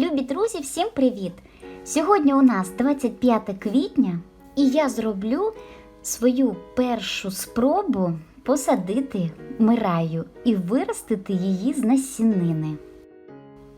Любі друзі, всім привіт! Сьогодні у нас 25 квітня, і я зроблю свою першу спробу посадити мираю і виростити її з насінини.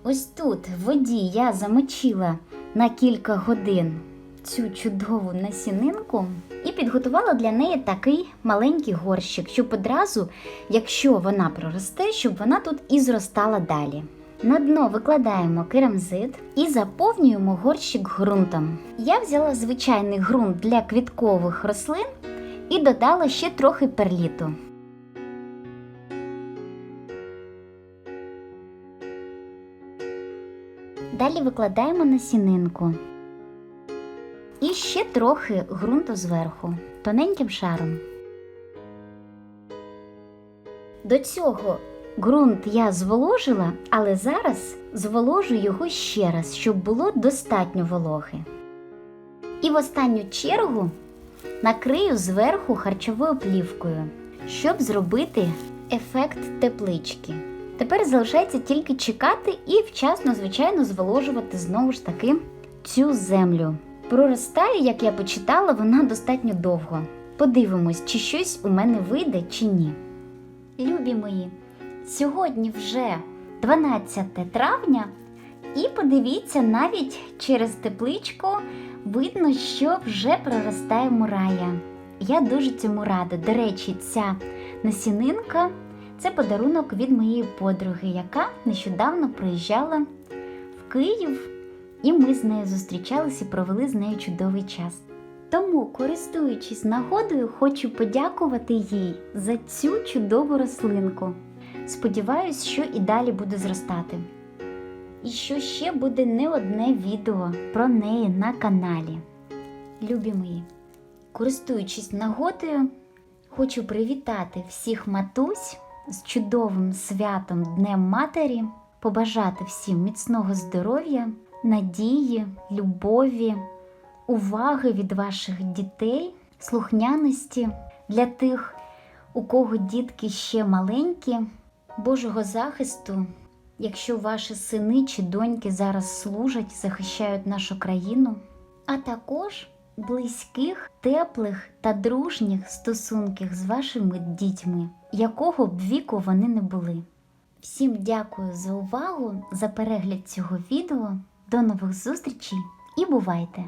Ось тут в воді я замочила на кілька годин цю чудову насінинку і підготувала для неї такий маленький горщик, щоб одразу, якщо вона проросте, щоб вона тут і зростала далі. На дно викладаємо керамзит і заповнюємо горщик ґрунтом. Я взяла звичайний ґрунт для квіткових рослин і додала ще трохи перліту. Далі викладаємо насінинку. І ще трохи ґрунту зверху, тоненьким шаром. До цього ґрунт я зволожила, але зараз зволожу його ще раз, щоб було достатньо вологи. І в останню чергу накрию зверху харчовою плівкою, щоб зробити ефект теплички. Тепер залишається тільки чекати і вчасно, звичайно, зволожувати знову ж таки цю землю. Проростає, як я почитала, вона достатньо довго. Подивимось, чи щось у мене вийде, чи ні. Любі мої, сьогодні вже 12 травня, і подивіться, навіть через тепличку видно, що вже проростає мурая. Я дуже цьому рада. До речі, ця насінинка це подарунок від моєї подруги, яка нещодавно приїжджала в Київ, і ми з нею зустрічалися і провели з нею чудовий час. Тому, користуючись нагодою, хочу подякувати їй за цю чудову рослинку. Сподіваюсь, що і далі буде зростати. І що ще буде не одне відео про неї на каналі. Любі мої, користуючись нагодою, хочу привітати всіх матусь з чудовим святом Днем Матері, побажати всім міцного здоров'я, надії, любові, уваги від ваших дітей, слухняності для тих, у кого дітки ще маленькі, Божого захисту, якщо ваші сини чи доньки зараз служать, захищають нашу країну, а також близьких, теплих та дружніх стосунків з вашими дітьми, якого б віку вони не були. Всім дякую за увагу, за перегляд цього відео. До нових зустрічей і бувайте!